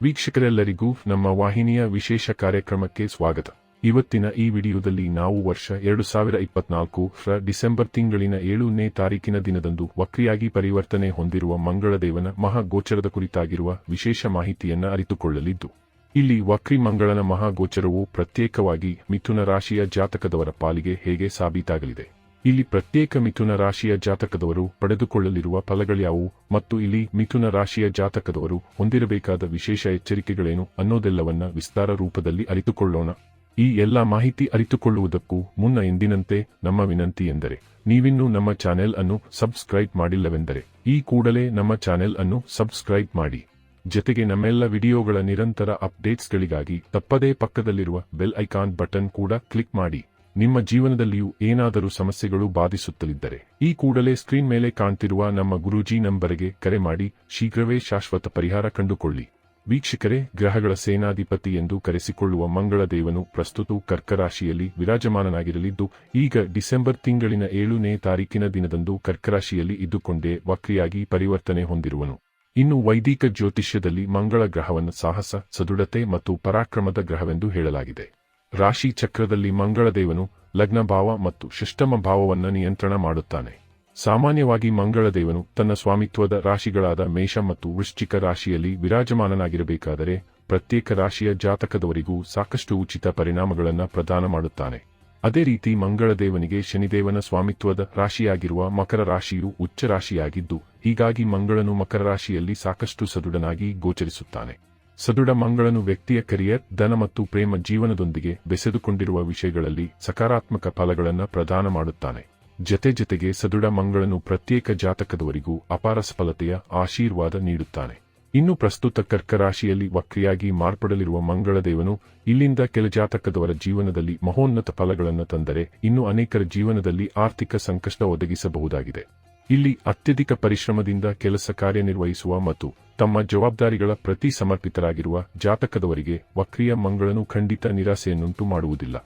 ವೀಕ್ಷಕರೆಲ್ಲರಿಗೂ ನಮ್ಮ ವಾಹಿನಿಯ ವಿಶೇಷ ಕಾರ್ಯಕ್ರಮಕ್ಕೆ ಸ್ವಾಗತ. ಇವತ್ತಿನ ಈ ವಿಡಿಯೋದಲ್ಲಿ ನಾವು ವರ್ಷ ಎರಡು ಸಾವಿರ ಇಪ್ಪತ್ನಾಲ್ಕು ರ ಡಿಸೆಂಬರ್ ತಿಂಗಳಿನ ಏಳನೇ ತಾರೀಕಿನ ದಿನದಂದು ವಕ್ರಿಯಾಗಿ ಪರಿವರ್ತನೆ ಹೊಂದಿರುವ ಮಂಗಳದೇವನ ಮಹಾಗೋಚರದ ಕುರಿತಾಗಿರುವ ವಿಶೇಷ ಮಾಹಿತಿಯನ್ನ ಅರಿತುಕೊಳ್ಳಲಿದ್ದು, ಇಲ್ಲಿ ವಕ್ರಿ ಮಂಗಳನ ಮಹಾಗೋಚರವು ಪ್ರತ್ಯೇಕವಾಗಿ ಮಿಥುನ ರಾಶಿಯ ಜಾತಕದವರ ಪಾಲಿಗೆ ಹೇಗೆ ಸಾಬೀತಾಗಲಿದೆ? ಇಲ್ಲಿ ಪ್ರತ್ಯೇಕ ಮಿಥುನ ರಾಶಿಯ ಜಾತಕದವರು ಪಡೆದುಕೊಳ್ಳಲಿರುವ ಫಲಗಳ್ಯಾವು ಮತ್ತು ಇಲ್ಲಿ ಮಿಥುನ ರಾಶಿಯ ಜಾತಕದವರು ಹೊಂದಿರಬೇಕಾದ ವಿಶೇಷ ಎಚ್ಚರಿಕೆಗಳೇನು ಅನ್ನೋದೆಲ್ಲವನ್ನ ವಿಸ್ತಾರ ರೂಪದಲ್ಲಿ ಅರಿತುಕೊಳ್ಳೋಣ. ಈ ಎಲ್ಲ ಮಾಹಿತಿ ಅರಿತುಕೊಳ್ಳುವುದಕ್ಕೂ ಮುನ್ನ ಎಂದಿನಂತೆ ನಮ್ಮ ವಿನಂತಿ ಎಂದರೆ, ನೀವಿನ್ನೂ ನಮ್ಮ ಚಾನೆಲ್ ಅನ್ನು ಸಬ್ಸ್ಕ್ರೈಬ್ ಮಾಡಿಲ್ಲವೆಂದರೆ, ಈ ಕೂಡಲೇ ನಮ್ಮ ಚಾನೆಲ್ ಅನ್ನು ಸಬ್ಸ್ಕ್ರೈಬ್ ಮಾಡಿ. ಜತೆಗೆ ನಮ್ಮೆಲ್ಲ ವಿಡಿಯೋಗಳ ನಿರಂತರ ಅಪ್ಡೇಟ್ಸ್ಗಳಿಗಾಗಿ ತಪ್ಪದೇ ಪಕ್ಕದಲ್ಲಿರುವ ಬೆಲ್ ಐಕಾನ್ ಬಟನ್ ಕೂಡ ಕ್ಲಿಕ್ ಮಾಡಿ. ನಿಮ್ಮ ಜೀವನದಲ್ಲಿಯೂ ಏನಾದರೂ ಸಮಸ್ಯೆಗಳು ಬಾಧಿಸುತ್ತಲಿದ್ದರೆ, ಈ ಕೂಡಲೇ ಸ್ಕ್ರೀನ್ ಮೇಲೆ ಕಾಣ್ತಿರುವ ನಮ್ಮ ಗುರೂಜಿ ನಂಬರ್ಗೆ ಕರೆ ಮಾಡಿ, ಶೀಘ್ರವೇ ಶಾಶ್ವತ ಪರಿಹಾರ ಕಂಡುಕೊಳ್ಳಿ. ವೀಕ್ಷಕರೇ, ಗ್ರಹಗಳ ಸೇನಾಧಿಪತಿ ಎಂದು ಕರೆಸಿಕೊಳ್ಳುವ ಮಂಗಳ ದೇವನು ಪ್ರಸ್ತುತ ಕರ್ಕರಾಶಿಯಲ್ಲಿ ವಿರಾಜಮಾನನಾಗಿರಲಿದ್ದು, ಈಗ ಡಿಸೆಂಬರ್ ತಿಂಗಳಿನ ಏಳನೇ ತಾರೀಕಿನ ದಿನದಂದು ಕರ್ಕರಾಶಿಯಲ್ಲಿ ಇದ್ದುಕೊಂಡೇ ವಕ್ರಿಯಾಗಿ ಪರಿವರ್ತನೆ ಹೊಂದಿರುವನು. ಇನ್ನು ವೈದಿಕ ಜ್ಯೋತಿಷ್ಯದಲ್ಲಿ ಮಂಗಳ ಗ್ರಹವನ್ನು ಸಾಹಸ, ಸದೃಢತೆ ಮತ್ತು ಪರಾಕ್ರಮದ ಗ್ರಹವೆಂದು ಹೇಳಲಾಗಿದೆ. ರಾಶಿ ಚಕ್ರದಲ್ಲಿ ಮಂಗಳದೇವನು ಲಗ್ನ ಭಾವ ಮತ್ತು ಶಿಷ್ಟಮ ಭಾವವನ್ನು ನಿಯಂತ್ರಣ ಮಾಡುತ್ತಾನೆ. ಸಾಮಾನ್ಯವಾಗಿ ಮಂಗಳದೇವನು ತನ್ನ ಸ್ವಾಮಿತ್ವದ ರಾಶಿಗಳಾದ ಮೇಷ ಮತ್ತು ವೃಶ್ಚಿಕ ರಾಶಿಯಲ್ಲಿ ವಿರಾಜಮಾನನಾಗಿರಬೇಕಾದರೆ ಪ್ರತ್ಯೇಕ ರಾಶಿಯ ಜಾತಕದವರಿಗೂ ಸಾಕಷ್ಟು ಉಚಿತ ಪರಿಣಾಮಗಳನ್ನು ಪ್ರದಾನ ಮಾಡುತ್ತಾನೆ. ಅದೇ ರೀತಿ ಮಂಗಳದೇವನಿಗೆ ಶನಿದೇವನ ಸ್ವಾಮಿತ್ವದ ರಾಶಿಯಾಗಿರುವ ಮಕರ ರಾಶಿಯು ಉಚ್ಚ ರಾಶಿಯಾಗಿದ್ದು, ಹೀಗಾಗಿ ಮಂಗಳನು ಮಕರ ರಾಶಿಯಲ್ಲಿ ಸಾಕಷ್ಟು ಸದೃಢನಾಗಿ ಗೋಚರಿಸುತ್ತಾನೆ. ಸದೃಢ ಮಂಗಳನು ವ್ಯಕ್ತಿಯ ಕರಿಯರ್, ಧನ ಮತ್ತು ಪ್ರೇಮ ಜೀವನದೊಂದಿಗೆ ಬೆಸೆದುಕೊಂಡಿರುವ ವಿಷಯಗಳಲ್ಲಿ ಸಕಾರಾತ್ಮಕ ಫಲಗಳನ್ನು ಪ್ರದಾನ ಮಾಡುತ್ತಾನೆ. ಜತೆ ಜತೆಗೆ ಸದೃಢ ಮಂಗಳನು ಪ್ರತ್ಯೇಕ ಜಾತಕದವರಿಗೂ ಅಪಾರ ಸಫಲತೆಯ ಆಶೀರ್ವಾದ ನೀಡುತ್ತಾನೆ. ಇನ್ನು ಪ್ರಸ್ತುತ ಕರ್ಕರಾಶಿಯಲ್ಲಿ ವಕ್ರಿಯಾಗಿ ಮಾರ್ಪಡಲಿರುವ ಮಂಗಳದೇವನು ಇಲ್ಲಿಂದ ಕೆಲ ಜಾತಕದವರ ಜೀವನದಲ್ಲಿ ಮಹೋನ್ನತ ಫಲಗಳನ್ನು ತಂದರೆ ಇನ್ನು ಅನೇಕರ ಜೀವನದಲ್ಲಿ ಆರ್ಥಿಕ ಸಂಕಷ್ಟ ಒದಗಿಸಬಹುದಾಗಿದೆ. ಇಲ್ಲಿ ಅತ್ಯಧಿಕ ಪರಿಶ್ರಮದಿಂದ ಕೆಲಸ ಕಾರ್ಯನಿರ್ವಹಿಸುವ ಮತ್ತು ತಮ್ಮ ಜವಾಬ್ದಾರಿಗಳ ಪ್ರತಿ ಸಮರ್ಪಿತರಾಗಿರುವ ಜಾತಕದವರಿಗೆ ವಕ್ರಿಯ ಮಂಗಳನು ಖಂಡಿತ ನಿರಾಸೆಯನ್ನುಂಟು ಮಾಡುವುದಿಲ್ಲ.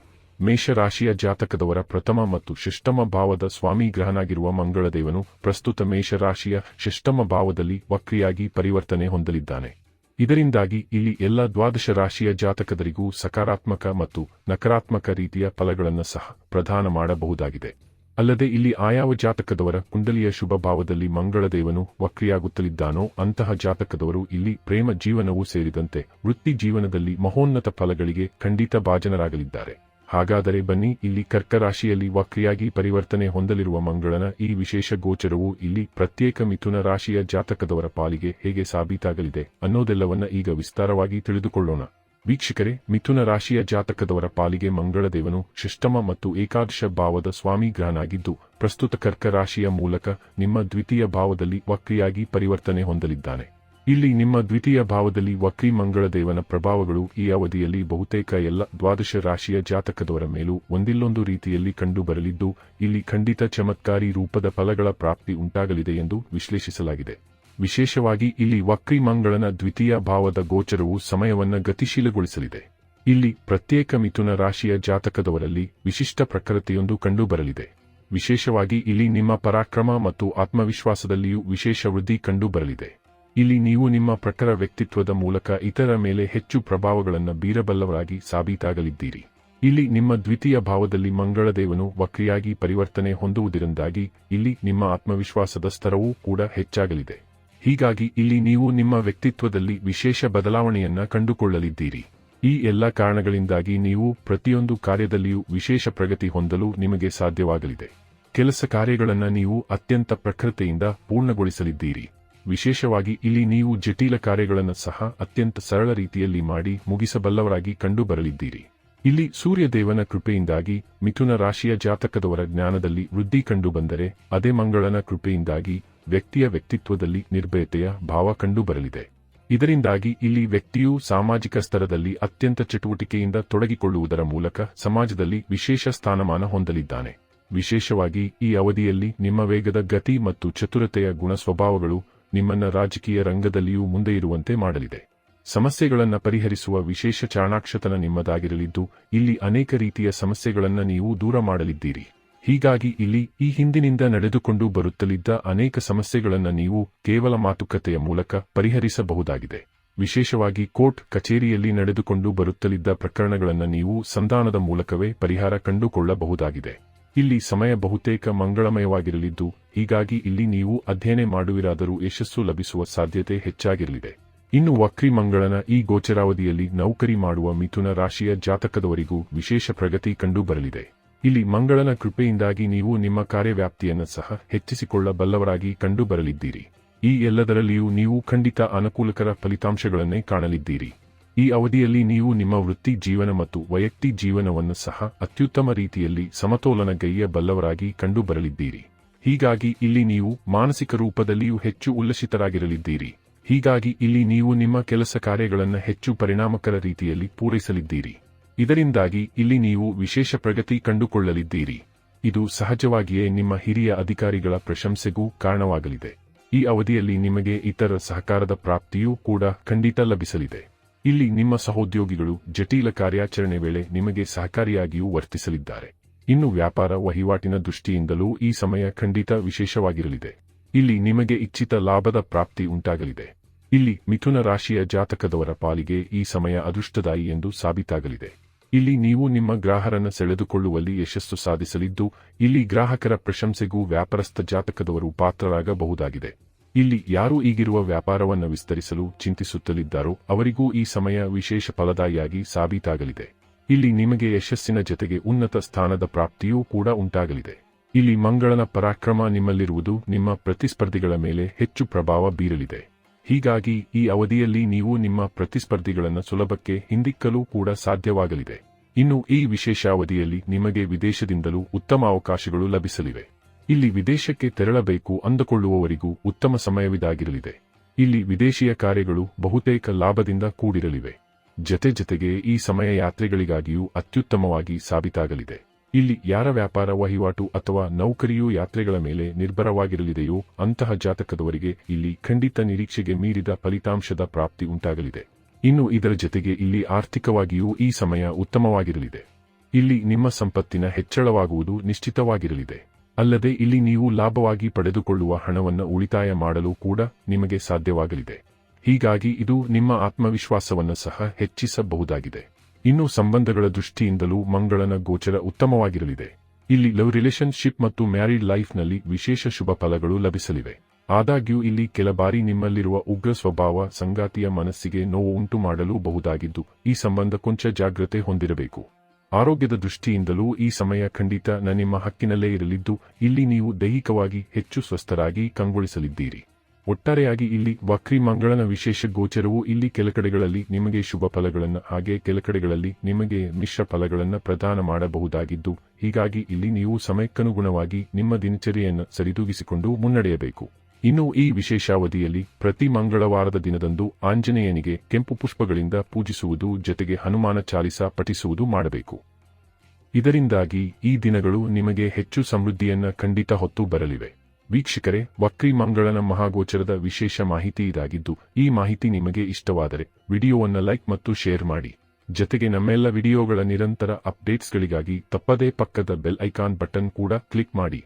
ಮೇಷರಾಶಿಯ ಜಾತಕದವರ ಪ್ರಥಮ ಮತ್ತು ಶಿಷ್ಟಮ ಭಾವದ ಸ್ವಾಮಿ ಗ್ರಹನಾಗಿರುವ ಮಂಗಳದೇವನು ಪ್ರಸ್ತುತ ಮೇಷರಾಶಿಯ ಶಿಷ್ಟಮ ಭಾವದಲ್ಲಿ ವಕ್ರಿಯಾಗಿ ಪರಿವರ್ತನೆ ಹೊಂದಲಿದ್ದಾನೆ. ಇದರಿಂದಾಗಿ ಇಲ್ಲಿ ಎಲ್ಲ ದ್ವಾದಶ ರಾಶಿಯ ಜಾತಕದರಿಗೂ ಸಕಾರಾತ್ಮಕ ಮತ್ತು ನಕಾರಾತ್ಮಕ ರೀತಿಯ ಫಲಗಳನ್ನು ಸಹ ಪ್ರದಾನ ಮಾಡಬಹುದಾಗಿದೆ. ಅಲ್ಲದೆ ಇಲ್ಲಿ ಆಯಾವ ಜಾತಕದವರ ಕುಂಡಲಿಯ ಶುಭ ಭಾವದಲ್ಲಿ ಮಂಗಳದೇವನು ವಕ್ರಿಯಾಗುತ್ತಲಿದ್ದಾನೋ ಅಂತಹ ಜಾತಕದವರು ಇಲ್ಲಿ ಪ್ರೇಮ ಜೀವನವೂ ಸೇರಿದಂತೆ ವೃತ್ತಿ ಜೀವನದಲ್ಲಿ ಮಹೋನ್ನತ ಫಲಗಳಿಗೆ ಖಂಡಿತ ಭಾಜನರಾಗಲಿದ್ದಾರೆ. ಹಾಗಾದರೆ ಬನ್ನಿ, ಇಲ್ಲಿ ಕರ್ಕರಾಶಿಯಲ್ಲಿ ವಕ್ರಿಯಾಗಿ ಪರಿವರ್ತನೆ ಹೊಂದಲಿರುವ ಮಂಗಳನ ಈ ವಿಶೇಷ ಗೋಚರವು ಇಲ್ಲಿ ಪ್ರತ್ಯೇಕ ಮಿಥುನ ರಾಶಿಯ ಜಾತಕದವರ ಪಾಲಿಗೆ ಹೇಗೆ ಸಾಬೀತಾಗಲಿದೆ ಅನ್ನೋದೆಲ್ಲವನ್ನ ಈಗ ವಿಸ್ತಾರವಾಗಿ ತಿಳಿದುಕೊಳ್ಳೋಣ. ವೀಕ್ಷಕರೇ, ಮಿಥುನ ರಾಶಿಯ ಜಾತಕದವರ ಪಾಲಿಗೆ ಮಂಗಳದೇವನು ಶಿಷ್ಟಮ ಮತ್ತು ಏಕಾದಶ ಭಾವದ ಸ್ವಾಮಿ ಗ್ರಹನಾಗಿದ್ದು ಪ್ರಸ್ತುತ ಕರ್ಕ ರಾಶಿಯ ಮೂಲಕ ನಿಮ್ಮ ದ್ವಿತೀಯ ಭಾವದಲ್ಲಿ ವಕ್ರಿಯಾಗಿ ಪರಿವರ್ತನೆ ಹೊಂದಲಿದ್ದಾನೆ. ಇಲ್ಲಿ ನಿಮ್ಮ ದ್ವಿತೀಯ ಭಾವದಲ್ಲಿ ವಕ್ರಿ ಮಂಗಳದೇವನ ಪ್ರಭಾವಗಳು ಈ ಅವಧಿಯಲ್ಲಿ ಬಹುತೇಕ ಎಲ್ಲ ದ್ವಾದಶ ರಾಶಿಯ ಜಾತಕದವರ ಮೇಲೂ ಒಂದಿಲ್ಲೊಂದು ರೀತಿಯಲ್ಲಿ ಕಂಡುಬರಲಿದ್ದು, ಇಲ್ಲಿ ಖಂಡಿತ ಚಮತ್ಕಾರಿ ರೂಪದ ಫಲಗಳ ಪ್ರಾಪ್ತಿ ಉಂಟಾಗಲಿದೆ ಎಂದು ವಿಶ್ಲೇಷಿಸಲಾಗಿದೆ. ವಿಶೇಷವಾಗಿ ಇಲ್ಲಿ ವಕ್ರಿ ಮಂಗಳನ ದ್ವಿತೀಯ ಭಾವದ ಗೋಚರವು ಸಮಯವನ್ನು ಗತಿಶೀಲಗೊಳಿಸಲಿದೆ. ಇಲ್ಲಿ ಪ್ರತ್ಯೇಕ ಮಿಥುನ ರಾಶಿಯ ಜಾತಕದವರಲ್ಲಿ ವಿಶಿಷ್ಟ ಪ್ರಕೃತಿಯೊಂದು ಕಂಡುಬರಲಿದೆ. ವಿಶೇಷವಾಗಿ ಇಲ್ಲಿ ನಿಮ್ಮ ಪರಾಕ್ರಮ ಮತ್ತು ಆತ್ಮವಿಶ್ವಾಸದಲ್ಲಿಯೂ ವಿಶೇಷ ವೃದ್ಧಿ ಕಂಡುಬರಲಿದೆ. ಇಲ್ಲಿ ನೀವು ನಿಮ್ಮ ಪ್ರಖರ ವ್ಯಕ್ತಿತ್ವದ ಮೂಲಕ ಇತರ ಮೇಲೆ ಹೆಚ್ಚು ಪ್ರಭಾವಗಳನ್ನು ಬೀರಬಲ್ಲವರಾಗಿ ಸಾಬೀತಾಗಲಿದ್ದೀರಿ. ಇಲ್ಲಿ ನಿಮ್ಮ ದ್ವಿತೀಯ ಭಾವದಲ್ಲಿ ಮಂಗಳದೇವನು ವಕ್ರಿಯಾಗಿ ಪರಿವರ್ತನೆ ಹೊಂದುವುದರಿಂದಾಗಿ ಇಲ್ಲಿ ನಿಮ್ಮ ಆತ್ಮವಿಶ್ವಾಸದ ಸ್ತರವೂ ಕೂಡ ಹೆಚ್ಚಾಗಲಿದೆ. ಹೀಗಾಗಿ ಇಲ್ಲಿ ನೀವು ನಿಮ್ಮ ವ್ಯಕ್ತಿತ್ವದಲ್ಲಿ ವಿಶೇಷ ಬದಲಾವಣೆಯನ್ನ ಕಂಡುಕೊಳ್ಳಲಿದ್ದೀರಿ. ಈ ಎಲ್ಲ ಕಾರಣಗಳಿಂದಾಗಿ ನೀವು ಪ್ರತಿಯೊಂದು ಕಾರ್ಯದಲ್ಲಿಯೂ ವಿಶೇಷ ಪ್ರಗತಿ ಹೊಂದಲು ನಿಮಗೆ ಸಾಧ್ಯವಾಗಲಿದೆ. ಕೆಲಸ ಕಾರ್ಯಗಳನ್ನು ನೀವು ಅತ್ಯಂತ ಪ್ರಖರತೆಯಿಂದ ಪೂರ್ಣಗೊಳಿಸಲಿದ್ದೀರಿ. ವಿಶೇಷವಾಗಿ ಇಲ್ಲಿ ನೀವು ಜಟಿಲ ಕಾರ್ಯಗಳನ್ನು ಸಹ ಅತ್ಯಂತ ಸರಳ ರೀತಿಯಲ್ಲಿ ಮಾಡಿ ಮುಗಿಸಬಲ್ಲವರಾಗಿ ಕಂಡುಬರಲಿದ್ದೀರಿ. ಇಲ್ಲಿ ಸೂರ್ಯದೇವನ ಕೃಪೆಯಿಂದಾಗಿ, ಮಿಥುನ ರಾಶಿಯ ಜಾತಕದವರ ಜ್ಞಾನದಲ್ಲಿ ವೃದ್ಧಿ ಕಂಡುಬಂದರೆ, ಅದೇ ಮಂಗಳನ ಕೃಪೆಯಿಂದಾಗಿ ವ್ಯಕ್ತಿಯ ವ್ಯಕ್ತಿತ್ವದಲ್ಲಿ ನಿರ್ಭಯತೆಯ ಭಾವ ಕಂಡುಬರಲಿದೆ. ಇದರಿಂದಾಗಿ ಇಲ್ಲಿ ವ್ಯಕ್ತಿಯು ಸಾಮಾಜಿಕ ಸ್ತರದಲ್ಲಿ ಅತ್ಯಂತ ಚಟುವಟಿಕೆಯಿಂದ ತೊಡಗಿಕೊಳ್ಳುವುದರ ಮೂಲಕ ಸಮಾಜದಲ್ಲಿ ವಿಶೇಷ ಸ್ಥಾನಮಾನ ಹೊಂದಲಿದ್ದಾನೆ. ವಿಶೇಷವಾಗಿ ಈ ಅವಧಿಯಲ್ಲಿ ನಿಮ್ಮ ವೇಗದ ಗತಿ ಮತ್ತು ಚತುರತೆಯ ಗುಣ ಸ್ವಭಾವಗಳು ನಿಮ್ಮನ್ನ ರಾಜಕೀಯ ರಂಗದಲ್ಲಿಯೂ ಮುಂದೆ ಇರುವಂತೆ ಮಾಡಲಿದೆ. ಸಮಸ್ಯೆಗಳನ್ನು ಪರಿಹರಿಸುವ ವಿಶೇಷ ಚಾಣಾಕ್ಷತನ ನಿಮ್ಮದಾಗಿರಲಿದ್ದು, ಇಲ್ಲಿ ಅನೇಕ ರೀತಿಯ ಸಮಸ್ಯೆಗಳನ್ನು ನೀವು ದೂರ ಮಾಡಲಿದ್ದೀರಿ. ಹೀಗಾಗಿ ಇಲ್ಲಿ ಈ ಹಿಂದಿನಿಂದ ನಡೆದುಕೊಂಡು ಬರುತ್ತಲಿದ್ದ ಅನೇಕ ಸಮಸ್ಯೆಗಳನ್ನು ನೀವು ಕೇವಲ ಮಾತುಕತೆಯ ಮೂಲಕ ಪರಿಹರಿಸಬಹುದಾಗಿದೆ. ವಿಶೇಷವಾಗಿ ಕೋರ್ಟ್ ಕಚೇರಿಯಲ್ಲಿ ನಡೆದುಕೊಂಡು ಬರುತ್ತಲಿದ್ದ ಪ್ರಕರಣಗಳನ್ನು ನೀವು ಸಂಧಾನದ ಮೂಲಕವೇ ಪರಿಹಾರ ಕಂಡುಕೊಳ್ಳಬಹುದಾಗಿದೆ. ಇಲ್ಲಿ ಸಮಯ ಬಹುತೇಕ ಮಂಗಳಮಯವಾಗಿರಲಿದ್ದು, ಹೀಗಾಗಿ ಇಲ್ಲಿ ನೀವು ಅಧ್ಯಯನ ಮಾಡುವಿರಾದರೂ ಯಶಸ್ಸು ಲಭಿಸುವ ಸಾಧ್ಯತೆ ಹೆಚ್ಚಾಗಿರಲಿದೆ. ಇನ್ನು ವಕ್ರಿ ಮಂಗಳನ ಈ ಗೋಚರಾವಧಿಯಲ್ಲಿ ನೌಕರಿ ಮಾಡುವ ಮಿಥುನ ರಾಶಿಯ ಜಾತಕದವರಿಗೂ ವಿಶೇಷ ಪ್ರಗತಿ ಕಂಡುಬರಲಿದೆ. ಇಲ್ಲಿ ಮಂಗಳನ ಕೃಪೆಯಿಂದಾಗಿ ನೀವು ನಿಮ್ಮ ಕಾರ್ಯವ್ಯಾಪ್ತಿಯನ್ನು ಸಹ ಹೆಚ್ಚಿಸಿಕೊಳ್ಳಬಲ್ಲವರಾಗಿ ಕಂಡುಬರಲಿದ್ದೀರಿ. ಈ ಎಲ್ಲದರಲ್ಲಿಯೂ ನೀವು ಖಂಡಿತ ಅನುಕೂಲಕರ ಫಲಿತಾಂಶಗಳನ್ನೇ ಕಾಣಲಿದ್ದೀರಿ. ಈ ಅವಧಿಯಲ್ಲಿ ನೀವು ನಿಮ್ಮ ವೃತ್ತಿ ಜೀವನ ಮತ್ತು ವೈಯಕ್ತಿ ಜೀವನವನ್ನು ಸಹ ಅತ್ಯುತ್ತಮ ರೀತಿಯಲ್ಲಿ ಸಮತೋಲನಗೈಯಬಲ್ಲವರಾಗಿ ಕಂಡುಬರಲಿದ್ದೀರಿ. ಹೀಗಾಗಿ ಇಲ್ಲಿ ನೀವು ಮಾನಸಿಕ ರೂಪದಲ್ಲಿಯೂ ಹೆಚ್ಚು ಉಲ್ಲಸಿತರಾಗಿರಲಿದ್ದೀರಿ. ಹೀಗಾಗಿ ಇಲ್ಲಿ ನೀವು ನಿಮ್ಮ ಕೆಲಸ ಕಾರ್ಯಗಳನ್ನು ಹೆಚ್ಚು ಪರಿಣಾಮಕರ ರೀತಿಯಲ್ಲಿ ಪೂರೈಸಲಿದ್ದೀರಿ. ಇದರಿಂದಾಗಿ ಇಲ್ಲಿ ನೀವು ವಿಶೇಷ ಪ್ರಗತಿ ಕಂಡುಕೊಳ್ಳಲಿದ್ದೀರಿ. ಇದು ಸಹಜವಾಗಿಯೇ ನಿಮ್ಮ ಹಿರಿಯ ಅಧಿಕಾರಿಗಳ ಪ್ರಶಂಸೆಗೂ ಕಾರಣವಾಗಲಿದೆ. ಈ ಅವಧಿಯಲ್ಲಿ ನಿಮಗೆ ಇತರ ಸಹಕಾರದ ಪ್ರಾಪ್ತಿಯೂ ಕೂಡ ಖಂಡಿತ ಲಭಿಸಲಿದೆ. ಇಲ್ಲಿ ನಿಮ್ಮ ಸಹೋದ್ಯೋಗಿಗಳು ಜಟಿಲ ಕಾರ್ಯಾಚರಣೆ ವೇಳೆ ನಿಮಗೆ ಸಹಕಾರಿಯಾಗಿಯೂ ವರ್ತಿಸಲಿದ್ದಾರೆ. ಇನ್ನು ವ್ಯಾಪಾರ ವಹಿವಾಟಿನ ದೃಷ್ಟಿಯಿಂದಲೂ ಈ ಸಮಯ ಖಂಡಿತ ವಿಶೇಷವಾಗಿರಲಿದೆ. ಇಲ್ಲಿ ನಿಮಗೆ ಇಚ್ಛಿತ ಲಾಭದ ಪ್ರಾಪ್ತಿ ಉಂಟಾಗಲಿದೆ. ಇಲ್ಲಿ ಮಿಥುನ ರಾಶಿಯ ಜಾತಕದವರ ಪಾಲಿಗೆ ಈ ಸಮಯ ಅದೃಷ್ಟದಾಯಿ ಎಂದು ಸಾಬೀತಾಗಲಿದೆ. ಇಲ್ಲಿ ನೀವು ನಿಮ್ಮ ಗ್ರಾಹಕರನ್ನು ಸೆಳೆದುಕೊಳ್ಳುವಲ್ಲಿ ಯಶಸ್ಸು ಸಾಧಿಸಲಿದ್ದು, ಇಲ್ಲಿ ಗ್ರಾಹಕರ ಪ್ರಶಂಸೆಗೂ ವ್ಯಾಪಾರಸ್ಥ ಜಾತಕದವರು ಪಾತ್ರರಾಗಬಹುದಾಗಿದೆ. ಇಲ್ಲಿ ಯಾರು ಈಗಿರುವ ವ್ಯಾಪಾರವನ್ನು ವಿಸ್ತರಿಸಲು ಚಿಂತಿಸುತ್ತಲಿದ್ದಾರೋ, ಅವರಿಗೂ ಈ ಸಮಯ ವಿಶೇಷ ಫಲದಾಯಿಯಾಗಿ ಸಾಬೀತಾಗಲಿದೆ. ಇಲ್ಲಿ ನಿಮಗೆ ಯಶಸ್ಸಿನ ಜತೆಗೆ ಉನ್ನತ ಸ್ಥಾನದ ಪ್ರಾಪ್ತಿಯೂ ಕೂಡ ಉಂಟಾಗಲಿದೆ. ಇಲ್ಲಿ ಮಂಗಳನ ಪರಾಕ್ರಮ ನಿಮ್ಮಲ್ಲಿರುವುದು ನಿಮ್ಮ ಪ್ರತಿಸ್ಪರ್ಧಿಗಳ ಮೇಲೆ ಹೆಚ್ಚು ಪ್ರಭಾವ ಬೀರಲಿದೆ. ಹೀಗಾಗಿ ಈ ಅವಧಿಯಲ್ಲಿ ನೀವು ನಿಮ್ಮ ಪ್ರತಿಸ್ಪರ್ಧಿಗಳನ್ನು ಸುಲಭಕ್ಕೆ ಹಿಂದಿಕ್ಕಲು ಕೂಡ ಸಾಧ್ಯವಾಗಲಿದೆ. ಇನ್ನು ಈ ವಿಶೇಷ ಅವಧಿಯಲ್ಲಿ ನಿಮಗೆ ವಿದೇಶದಿಂದಲೂ ಉತ್ತಮ ಅವಕಾಶಗಳು ಲಭಿಸಲಿವೆ. ಇಲ್ಲಿ ವಿದೇಶಕ್ಕೆ ತೆರಳಬೇಕು ಅಂದುಕೊಳ್ಳುವವರಿಗೂ ಉತ್ತಮ ಸಮಯವಿದಾಗಿರಲಿದೆ. ಇಲ್ಲಿ ವಿದೇಶಿಯ ಕಾರ್ಯಗಳು ಬಹುತೇಕ ಲಾಭದಿಂದ ಕೂಡಿರಲಿವೆ. ಜತೆ ಜತೆಗೆ ಈ ಸಮಯ ಯಾತ್ರೆಗಳಿಗಾಗಿಯೂ ಅತ್ಯುತ್ತಮವಾಗಿ ಸಾಬೀತಾಗಲಿದೆ. ಇಲ್ಲಿ ಯಾರ ವ್ಯಾಪಾರ ವಹಿವಾಟು ಅಥವಾ ನೌಕರಿಯೂ ಯಾತ್ರೆಗಳ ಮೇಲೆ ನಿರ್ಭರವಾಗಿರಲಿದೆಯೋ ಅಂತಹ ಜಾತಕದವರಿಗೆ ಇಲ್ಲಿ ಖಂಡಿತ ನಿರೀಕ್ಷೆಗೆ ಮೀರಿದ ಫಲಿತಾಂಶದ ಪ್ರಾಪ್ತಿ ಉಂಟಾಗಲಿದೆ. ಇನ್ನು ಇದರ ಜೊತೆಗೆ ಇಲ್ಲಿ ಆರ್ಥಿಕವಾಗಿಯೂ ಈ ಸಮಯ ಉತ್ತಮವಾಗಿರಲಿದೆ. ಇಲ್ಲಿ ನಿಮ್ಮ ಸಂಪತ್ತಿನ ಹೆಚ್ಚಳವಾಗುವುದು ನಿಶ್ಚಿತವಾಗಿರಲಿದೆ. ಅಲ್ಲದೆ ಇಲ್ಲಿ ನೀವು ಲಾಭವಾಗಿ ಪಡೆದುಕೊಳ್ಳುವ ಹಣವನ್ನು ಉಳಿತಾಯ ಮಾಡಲು ಕೂಡ ನಿಮಗೆ ಸಾಧ್ಯವಾಗಲಿದೆ. ಹೀಗಾಗಿ ಇದು ನಿಮ್ಮ ಆತ್ಮವಿಶ್ವಾಸವನ್ನು ಸಹ ಹೆಚ್ಚಿಸಬಹುದಾಗಿದೆ. ಇನ್ನು ಸಂಬಂಧಗಳ ದೃಷ್ಟಿಯಿಂದಲೂ ಮಂಗಳನ ಗೋಚರ ಉತ್ತಮವಾಗಿರಲಿದೆ. ಇಲ್ಲಿ ಲವ್ ರಿಲೇಶನ್ಶಿಪ್ ಮತ್ತು ಮ್ಯಾರಿಡ್ ಲೈಫ್ನಲ್ಲಿ ವಿಶೇಷ ಶುಭ ಫಲಗಳು ಲಭಿಸಲಿವೆ. ಆದಾಗ್ಯೂ ಇಲ್ಲಿ ಕೆಲ ಬಾರಿ ನಿಮ್ಮಲ್ಲಿರುವ ಉಗ್ರ ಸ್ವಭಾವ ಸಂಗಾತಿಯ ಮನಸ್ಸಿಗೆ ನೋವು ಉಂಟು ಮಾಡಲು ಬಹುದಾಗಿದ್ದು, ಈ ಸಂಬಂಧ ಕೊಂಚ ಜಾಗ್ರತೆ ಹೊಂದಿರಬೇಕು. ಆರೋಗ್ಯದ ದೃಷ್ಟಿಯಿಂದಲೂ ಈ ಸಮಯ ಖಂಡಿತ ನಿಮ್ಮ ಹಕ್ಕಿನಲ್ಲೇ ಇರಲಿದ್ದು, ಇಲ್ಲಿ ನೀವು ದೈಹಿಕವಾಗಿ ಹೆಚ್ಚು ಸ್ವಸ್ಥರಾಗಿ ಕಂಗೊಳಿಸಲಿದ್ದೀರಿ. ಒಟ್ಟಾರೆಯಾಗಿ ಇಲ್ಲಿ ವಕ್ರಿ ಮಂಗಳನ ವಿಶೇಷ ಗೋಚರವು ಇಲ್ಲಿ ಕೆಲಕಡೆಗಳಲ್ಲಿ ನಿಮಗೆ ಶುಭ ಫಲಗಳನ್ನು, ಹಾಗೆ ಕೆಲಕಡೆಗಳಲ್ಲಿ ನಿಮಗೆ ಮಿಶ್ರ ಫಲಗಳನ್ನು ಪ್ರದಾನ ಮಾಡಬಹುದಾಗಿದ್ದು, ಹೀಗಾಗಿ ಇಲ್ಲಿ ನೀವು ಸಮಯಕ್ಕನುಗುಣವಾಗಿ ನಿಮ್ಮ ದಿನಚರಿಯನ್ನು ಸರಿದೂಗಿಸಿಕೊಂಡು ಮುನ್ನಡೆಯಬೇಕು. ಇನ್ನು ಈ ವಿಶೇಷಾವಧಿಯಲ್ಲಿ ಪ್ರತಿ ಮಂಗಳವಾರದ ದಿನದಂದು ಆಂಜನೇಯನಿಗೆ ಕೆಂಪು ಪುಷ್ಪಗಳಿಂದ ಪೂಜಿಸುವುದು, ಜೊತೆಗೆ ಹನುಮಾನ ಚಾಲಿಸ ಪಠಿಸುವುದು ಮಾಡಬೇಕು. ಇದರಿಂದಾಗಿ ಈ ದಿನಗಳು ನಿಮಗೆ ಹೆಚ್ಚು ಸಮೃದ್ಧಿಯನ್ನು ಖಂಡಿತ ಹೊತ್ತು ಬರಲಿವೆ. ವೀಕ್ಷಕರೇ, ವಕ್ರಿ ಮಂಗಳನ ಮಹಾಗೋಚರದ ವಿಶೇಷ ಮಾಹಿತಿ ಇದಾಗಿದ್ದು, ಈ ಮಾಹಿತಿ ನಿಮಗೆ ಇಷ್ಟವಾದರೆ ವಿಡಿಯೋವನ್ನು ಲೈಕ್ ಮತ್ತು ಶೇರ್ ಮಾಡಿ. ಜತೆಗೆ ನಮ್ಮೆಲ್ಲ ವಿಡಿಯೋಗಳ ನಿರಂತರ ಅಪ್ಡೇಟ್ಸ್ಗಳಿಗಾಗಿ ತಪ್ಪದೇ ಪಕ್ಕದ ಬೆಲ್ ಐಕಾನ್ ಬಟನ್ ಕೂಡ ಕ್ಲಿಕ್ ಮಾಡಿ.